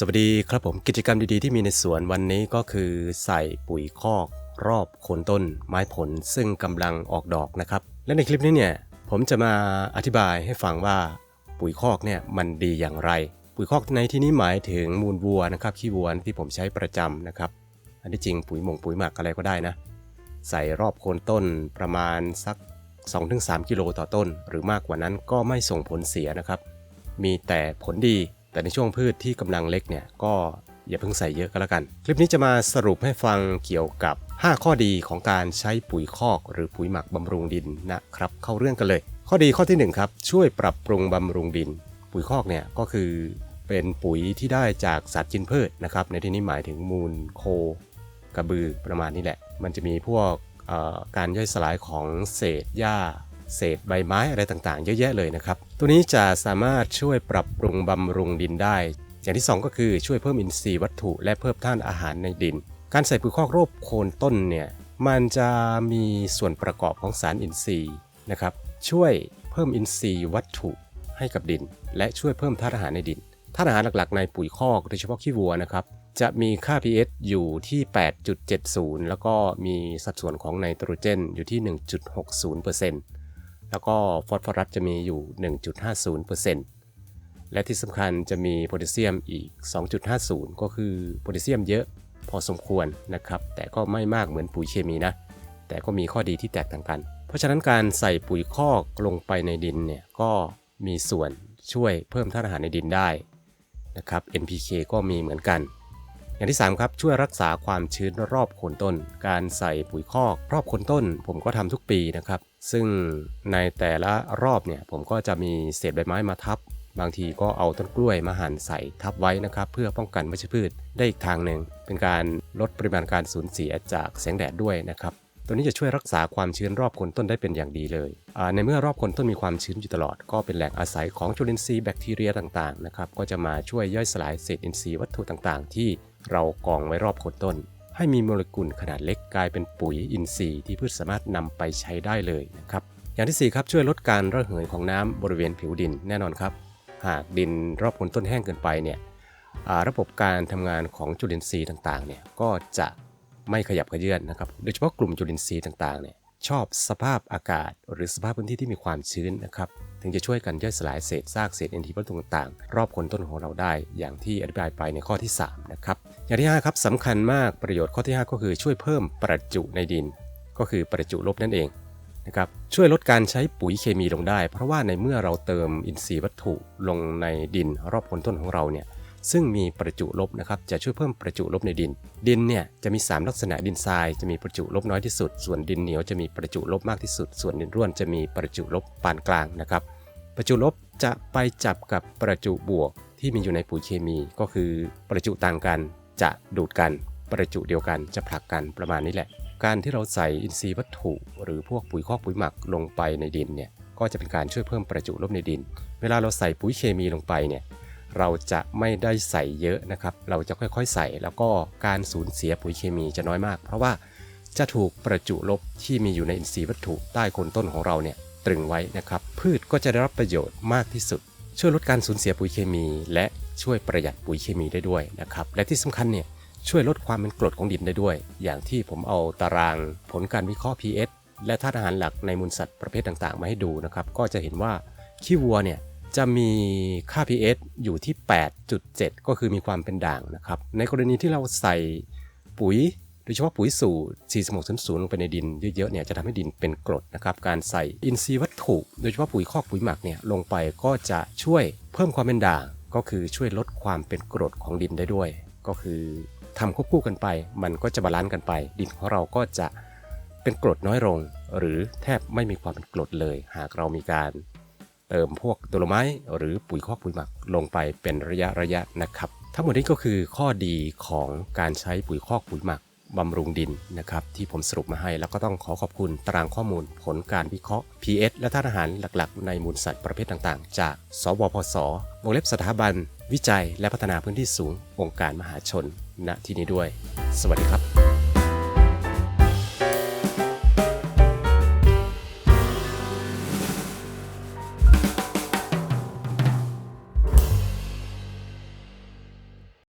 สวัสดีครับผมกิจกรรมดีๆที่มีในสวนวันนี้ก็คือใส่ปุ๋ยคอกรอบโคนต้นไม้ผลซึ่งกำลังออกดอกนะครับ และในคลิปนี้เนี่ยผมจะมาอธิบายให้ฟังว่าปุ๋ยคอกเนี่ยมันดีอย่างไร ปุ๋ยคอกในที่นี้หมายถึงมูลวัวนะครับขี้วัวที่ผมใช้ประจำนะครับ อันที่จริงปุ๋ยหมงปุ๋ยหมักอะไรก็ได้นะ ใส่รอบโคนต้นประมาณสัก 2-3 กิโลต่อต้น หรือมากกว่านั้นก็ไม่ส่งผลเสียนะครับ มีแต่ผลดี แต่ในช่วงพืชที่กำลังเล็กเนี่ยก็อย่าเพิ่งใส่เยอะก็แล้วกัน คลิปนี้จะมาสรุปให้ฟังเกี่ยวกับ 5 ข้อดีของการใช้ปุ๋ยคอก หรือปุ๋ยหมักบำรุงดินนะครับ เข้าเรื่องกันเลย ข้อดีข้อที่ 1 ครับ ช่วยปรับปรุงบำรุงดิน ปุ๋ยคอกเนี่ยก็คือเป็นปุ๋ยที่ได้จากสัตว์กินพืชนะครับ ในที่นี้หมายถึงมูลโค กระบือประมาณนี้แหละ มันจะมีพวกการย่อยสลายของเศษหญ้า เศษใบไม้อะไรต่างๆ เยอะแยะเลยนะครับ ตัวนี้จะสามารถช่วยปรับปรุงบำรุงดินได้ อย่างที่ 2 ก็คือช่วยเพิ่มอินทรีย์วัตถุ และเพิ่มธาตุอาหารในดิน การใส่ปุ๋ยคอกรบโคนต้นเนี่ยมันจะมีส่วนประกอบของสารอินทรีย์นะครับช่วยเพิ่มอินทรีย์วัตถุให้กับดิน และช่วยเพิ่มธาตุอาหารในดินธาตุอาหารหลักๆในปุ๋ยคอกโดยเฉพาะขี้วัวนะครับจะมีค่า pH อยู่ที่ 8.70 แล้วก็มีสัดส่วนของไนโตรเจนอยู่ที่ 1.60% แล้วก็ฟอสฟอรัสจะมีอยู่ 1.50%และที่สำคัญจะมีโพแทสเซียมอีก 2.50 ก็คือโพแทสเซียมเยอะพอสมควรนะครับ แต่ก็ไม่มากเหมือนปุ๋ยเคมีนะ แต่ก็มีข้อดีที่แตกต่างกัน เพราะฉะนั้นการใส่ปุ๋ยคอกลงไปในดินเนี่ยก็มีส่วนช่วยเพิ่มธาตุอาหารในดินได้นะครับ NPK ก็มีเหมือนกัน อย่างที่ 3 ครับ ช่วยรักษาความชื้นรอบโคนต้น การใส่ปุ๋ยคอกรอบโคนต้น ผมก็ทำทุกปีนะครับ ซึ่งในแต่ละรอบเนี่ยผมก็จะมีเศษใบไม้มาทับ บางทีก็เอาต้นกล้วยมาหั่นใส่ทับไว้นะครับ เพื่อป้องกันวัชพืชได้อีกทางหนึ่ง เป็นการลดปริมาณการสูญเสียจากแสงแดดด้วยนะครับตัวนี้จะช่วยรักษาความชื้นรอบโคนต้นได้เป็นอย่างดีเลย ในเมื่อรอบโคนต้นมีความชื้นอยู่ตลอด ก็เป็นแหล่งอาศัยของจุลินทรีย์แบคทีเรียต่างๆนะครับ ก็จะมาช่วยย่อยสลายเศษอินทรีย์วัตถุต่างๆ ที่ เรากองไว้รอบโคนต้น ให้มีโมเลกุลขนาดเล็กกลายเป็นปุ๋ยอินทรีย์ที่พืชสามารถนำไปใช้ได้เลยนะครับ อย่างที่สี่ครับช่วยลดการระเหยของน้ำบริเวณผิวดินแน่นอนครับ หากดินรอบโคนต้นแห้งเกินไปเนี่ยระบบการทำงานของจุลินทรีย์ต่างๆเนี่ยก็จะไม่ขยับขยื่นนะครับโดยเฉพาะกลุ่มจุลินทรีย์ต่างๆเนี่ยชอบสภาพอากาศหรือสภาพพื้นที่ที่มีความชื้นนะครับ ถึงจะช่วยกันย่อยสลายเศษซากเศษเอ็นทีวัตถุต่างๆ รอบคนต้นของเราได้ อย่างที่อธิบายไปในข้อที่ 3 นะครับ อย่างที่ 5 ครับสำคัญมากประโยชน์ข้อที่ 5 ก็คือช่วยเพิ่มประจุในดิน ก็คือประจุลบนั่นเองนะครับช่วยลดการใช้ปุ๋ยเคมีลงได้ เพราะว่าในเมื่อเราเติมอินทรีย์วัตถุลงในดินรอบคนต้นของเราเนี่ย ซึ่งมีประจุลบนะครับจะช่วยเพิ่มประจุลบในดิน ดินเนี่ยจะมี 3 ลักษณะดินทรายจะมีประจุลบน้อยที่สุด ส่วนดินเหนียวจะมีประจุลบมากที่สุด ส่วนดินร่วนจะมีประจุลบปานกลางนะครับ ประจุลบจะไปจับกับประจุบวกที่มีอยู่ในปุ๋ยเคมี ก็คือประจุต่างกันจะดูดกันประจุเดียวกันจะผลักกันประมาณนี้แหละ การที่เราใส่อินทรีย์วัตถุ หรือพวกปุ๋ยคอกปุ๋ยหมักลงไปในดินเนี่ยก็จะเป็นการช่วยเพิ่มประจุลบในดิน เวลาเราใส่ปุ๋ยเคมีลงไปเนี่ย เราจะไม่ได้ใส่เยอะนะครับ เราจะค่อยๆใส่แล้วก็การสูญเสียปุ๋ยเคมีจะน้อยมาก เพราะว่าจะถูกประจุลบที่มีอยู่ในอินทรีย์วัตถุใต้โคนต้นของเราเนี่ยตรึงไว้นะครับ พืชก็จะได้รับประโยชน์มากที่สุด ช่วยลดการสูญเสียปุ๋ยเคมี และช่วยประหยัดปุ๋ยเคมีได้ด้วยนะครับ และที่สำคัญเนี่ยช่วยลดความเป็นกรดของดินได้ด้วย อย่างที่ผมเอาตารางผลการวิเคราะห์ pH และธาตุอาหารหลักในมูลสัตว์ประเภทต่างๆ มาให้ดูนะครับ ก็จะเห็นว่าขี้วัวเนี่ย จะมีค่า pH อยู่ที่ 8.7 ก็คือมีความเป็นด่างนะครับ ในกรณีที่เราใส่ปุ๋ยโดยเฉพาะปุ๋ยสูตร 4600 ลงไปในดินเยอะๆเนี่ยจะทำให้ดินเป็นกรดนะครับ การใส่อินทรีย์วัตถุ โดยเฉพาะปุ๋ยคอกปุ๋ยหมักเนี่ยลงไปก็จะช่วยเพิ่มความเป็นด่าง ก็คือช่วยลดความเป็นกรดของดินได้ด้วย ก็คือทำควบคู่กันไป มันก็จะบาลานซ์กันไป ดินของเราก็จะเป็นกรดน้อยลง หรือแทบไม่มีความเป็นกรดเลย หากเรามีการ เติมพวกโดโลไม้หรือปุ๋ยคอกปุ๋ยหมักลงไปเป็นระยะระยะนะครับ ทั้งหมดนี้ก็คือข้อดีของการใช้ปุ๋ยคอกปุ๋ยหมักบำรุงดินนะครับที่ผมสรุปมาให้แล้วก็ต้องขอขอบคุณตารางข้อมูลผลการวิเคราะห์ PS และธาตุอาหารหลักๆ ในมูลสัตว์ประเภทต่างๆ จาก สวพศวงเล็บสถาบัน วิจัย และพัฒนาพื้นที่สูงองค์การมหาชนณที่นี้ด้วย สวัสดีครับ